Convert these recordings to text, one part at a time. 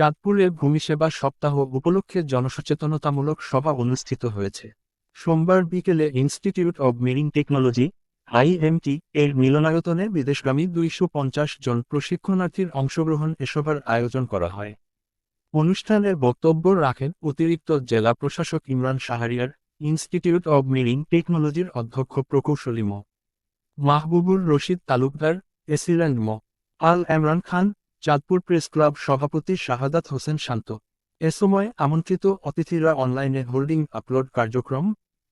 চাঁদপুরে ভূমি সেবা সপ্তাহ উপলক্ষে জনসচেতনতামূলক সভা অনুষ্ঠিত হয়েছে। সোমবার বিকেলে Institute of Marine Technology, IMT, এর মিলনায়তনে বিদেশগামী দুইশো পঞ্চাশ জন প্রশিক্ষণার্থীর অংশগ্রহণ এ সভার আয়োজন করা হয়। অনুষ্ঠানে বক্তব্য রাখেন অতিরিক্ত জেলা প্রশাসক Imran Shahriar, Institute of Marine টেকনোলজির অধ্যক্ষ প্রকৌশলী ম। মাহবুবুর রশিদ তালুকদার এসিল্যান্ড ম। আল এমরান খান চাঁদপুর প্রেস ক্লাব সভাপতি শাহাদাত হোসেন শান্ত। এ সময় আমন্ত্রিত অতিথিরা অনলাইনে হোল্ডিং আপলোড কার্যক্রম,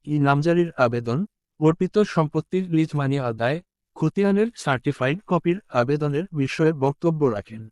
ই নামজারির আবেদন, অর্পিত সম্পত্তির লিজ মানি আদায়, খতিয়ানের সার্টিফাইড কপির আবেদনের বিষয়ে বক্তব্য রাখেন।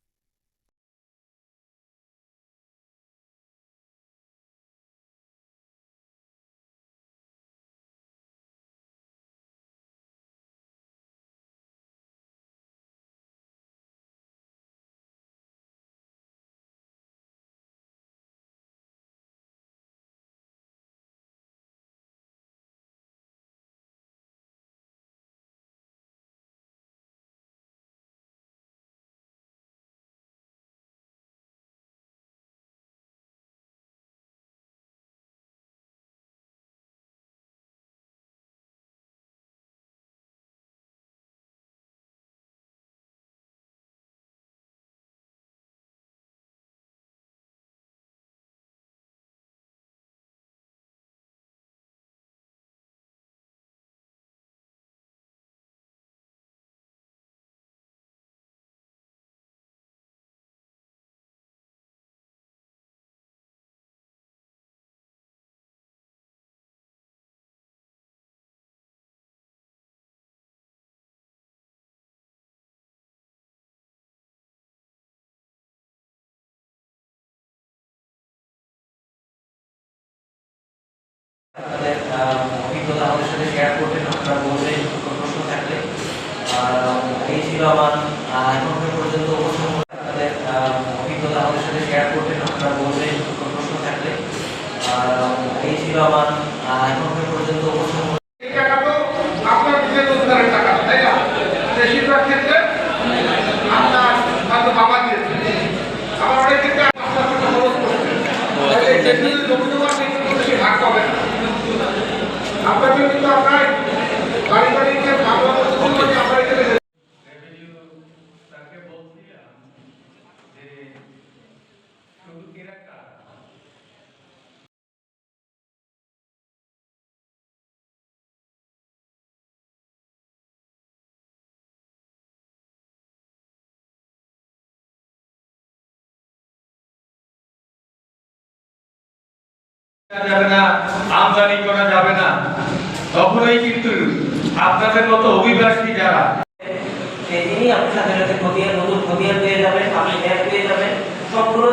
আপনাদের অভিজ্ঞতা ছিল আমার এখনকার পর্যন্ত আপনাদের অভিজ্ঞতা আমাদের সাথে শেয়ার করবেন, আপনারা বলবেন প্রশ্ন থাকলে। এই ছিল আমার এখনকার পর্যন্ত আমদানি করা যাবে না। তখনই কিন্তু আপনাদের মতো অভিবাসী যারা সেই আপনাদের নতুন খতিয়ান পেয়ে যাবেন, আপনি পেয়ে যাবেন। সবগুলো